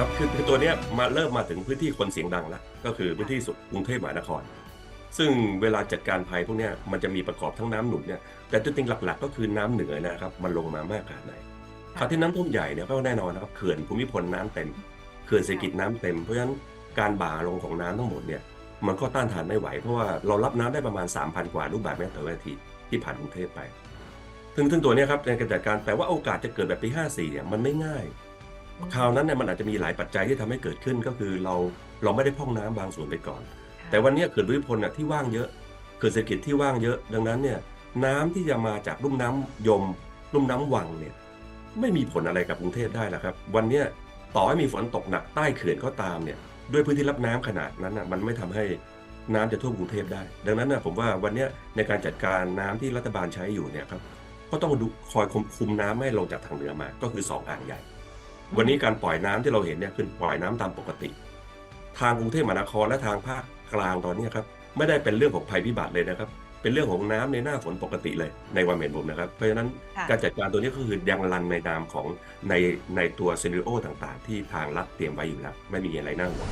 ครับคือคือตัวเนี้ยมาเริ่มมาถึงพื้นที่คนเสียงดังแล้วก็คือพื้นที่สุดกรุงเทพมหานคร ซึ่งเวลาจัดการภัยพวกเนี้ยมันจะมีประกอบทั้งน้ำหนุนเนี่ยแต่ตัวจริงหลักๆ ก็คือน้ำเหนือนะครับมันลงมามากขนาดไหนคราวที่น้ำท่วมใหญ่เนี่ยก็แน่นอนนะครับเขื่อนภูมิพลน้ำเต็มเขื่อนเศรษฐกิจน้ำเต็มเพราะฉะนั้นการบ่าลงของน้ำทั้งหมดเนี่ยมันก็ต้านทานไม่ไหวเพราะว่าเรารับน้ำได้ประมาณ 3,000 กว่าลูกบาศก์เมตรต่อวินาทีที่ผ่านกรุงเทพไปซึ่งซึ่งตัวเนี้ยครับในการจัดการแต่ว่าโอกาสจะเกิดแบบปี 54เนี่ยมันไม่ง่าย คราวนั้นเนี่ยมันอาจจะมีหลายปัจจัยที่ทำให้เกิดขึ้นก็คือเราเราไม่ได้พร่องน้ำบางส่วนไปก่อน แต่วันเนี้ยเขื่อนภูมิพลน่ะที่ว่างเยอะเขื่อนเศรษฐกิจที่ว่างเยอะ ดังนั้นเนี่ยน้ำที่จะมาจากลุ่มน้ำยม ลุ่มน้ำวังเนี่ยไม่มีผลอะไรกับกรุงเทพได้แล้วครับ วันเนี้ยต่อให้มีฝนตกหนักใต้เขื่อนก็ตามเนี่ยด้วยพื้นที่รับน้ำขนาดนั้นน่ะมันไม่ทำให้น้ำจะท่วมกรุงเทพได้ ดังนั้นน่ะผมว่าวันเนี้ยในการจัดการน้ำที่รัฐบาลใช้อยู่เนี่ยครับก็ต้องดูคอยคุมคุมน้ำไม่ให้ลงจากทางเหนือมาก็คือสองอ่างใหญ่ วันนี้การปล่อยน้ำที่เราเห็นเนี่ยคือปล่อยน้ำตามปกติ ทางกรุงเทพมหานครและทางภาคกลางตอนเนี้ยครับไม่ได้เป็นเรื่องของภัยพิบัติเลยนะครับ เป็นเรื่องของน้ำในหน้าฝนปกติเลยในวันเห็นผมนะครับ เพราะฉะนั้นค่ะการจัดการตัวนี้ก็คือยังรันในนามของในในตัวซีนิโอต่างๆ ที่ทางรัฐเตรียมไว้อยู่แล้ว ไม่มีอะไรน่าห่วง